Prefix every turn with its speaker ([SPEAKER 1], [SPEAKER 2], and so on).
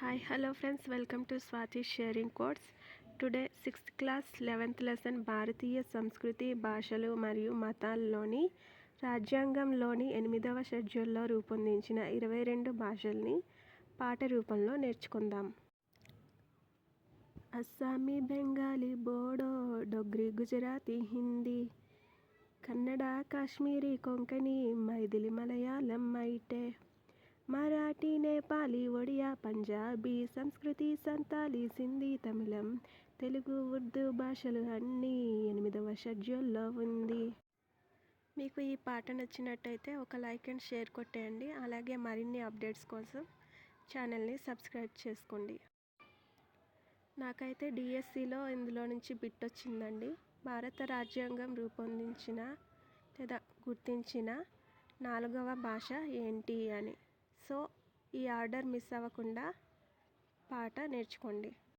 [SPEAKER 1] Hi hello friends welcome to Swathi sharing course today sixth class eleventh lesson భారతీయ సంస్కృతి భాషలు మరియు మతాల్లోని రాజ్యాంగంలోని ఎనిమిదవ షెడ్యూల్లో రూపొందించిన ఇరవై రెండు భాషల్ని పాట రూపంలో నేర్చుకుందాం. అస్సామీ బెంగాలీ బోడో డొగ్రి గుజరాతీ హిందీ కన్నడ కాశ్మీరీ కొంకణి మైథిలి మలయాళం మైటే మరాఠీ నేపాలీ ఒడియా పంజాబీ సంస్కృతి సంతాలీ సింధీ తమిళం తెలుగు ఉర్దూ భాషలు అన్నీ ఎనిమిదవ షెడ్యూల్లో ఉంది. మీకు ఈ పాట నచ్చినట్టయితే ఒక లైక్ అండ్ షేర్ కొట్టేయండి. అలాగే మరిన్ని అప్డేట్స్ కోసం ఛానల్ని సబ్స్క్రైబ్ చేసుకోండి. నాకైతే డిఎస్సిలో ఇందులో నుంచి బిట్ వచ్చిందండి. భారత రాజ్యాంగం రూపొందించిన లేదా గుర్తించిన నాలుగవ భాష ఏంటి అని. సో ఈ ఆర్డర్ మిస్ అవ్వకుండా పాట నేర్చుకోండి.